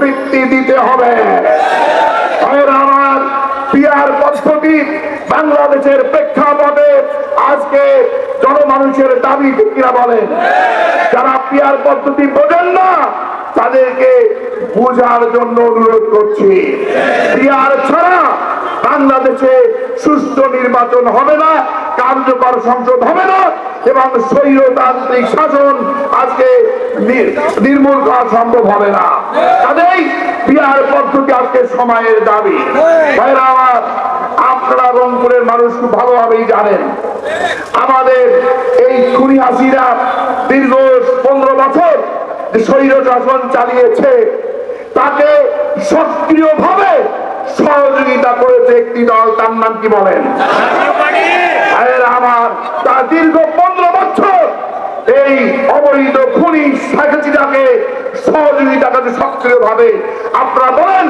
বৃত্তি দিতে হবে। আমার পিয়ার পদ্ধতি বাংলাদেশের প্রেক্ষাপটে আজকে জনমানুষের দাবি কিনা বলেন? যারা পিয়ার পদ্ধতি বোঝেন না, তাদেরকে বোঝার জন্য অনুরোধ করছি। পিয়ার ছাড়া বাংলাদেশে সুষ্ঠু নির্বাচন হবে না, কার্যকর সংসদ হবে না এবং স্বৈরতান্ত্রিক শাসন আজকে নির্মূল করা সম্ভব হবে না। কাজেই বিহার পদ্ধতি আজকে সময়ের দাবি। আপনারা রংপুরের মানুষ খুব ভালোভাবেই জানেন। আমাদের এই খুনি হাসিরা দীর্ঘ পনেরো বছর স্বৈর শাসন চালিয়েছে, তাকে সক্রিয়ভাবে সহযোগিতা করেছে একটি দল, তার নাম কি বলেন? আমার, তার দীর্ঘ এই অবৈধ খুনি শেখ হাসিনাকে সহযোগিতা করতে সক্রিয় ভাবে আপনারা বলেন,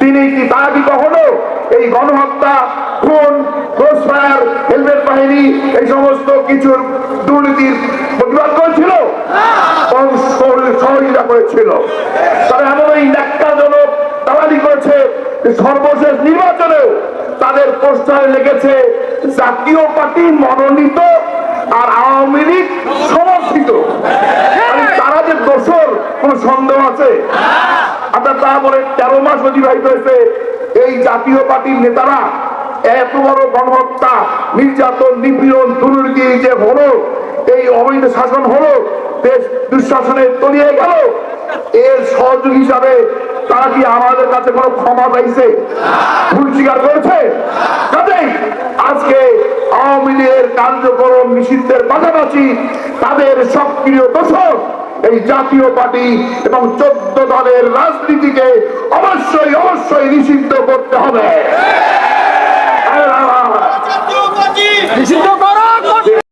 তিনি কি কি কখনো এই গণহত্যা, খুন, ক্রসফায়ার, হেলমেট বাহিনী, এই সমস্ত কিছুর দুর্নীতির প্রতিবাদ করেছিল? সহযোগিতা করেছিল। তারা এমন ন্যাক্কাজনক করেছে সর্বশেষ নির্বাচনেও তাদের পোস্টারে লেগেছে জাতীয় পার্টি মনোনীত কোন সন্দেহ আছে? আপনার তা বলে তেরো মাস অতিবাহিত হয়েছে। এই জাতীয় পার্টির নেতারা এত বড় গণহত্যা, নির্যাতন, নিপীড়ন, দুর্নীতি যে হলো, এই অবৈধ শাসন হলো, দেশ দুঃশাসনে তলিয়ে গেল। এর সহযোগী হিসাবে তারা কি আমাদের কাছে কোনো ক্ষমা পাইছে ভুল স্বীকার করেছে? কাজেই আজকে আওয়ামী লীগের কার্যক্রম নিষিদ্ধের পাশাপাশি তাদের সক্রিয় দোষক এই জাতীয় পার্টি এবং চোদ্দ দলের রাজনীতিকে অবশ্যই অবশ্যই নিষিদ্ধ করতে হবে। নিষিদ্ধ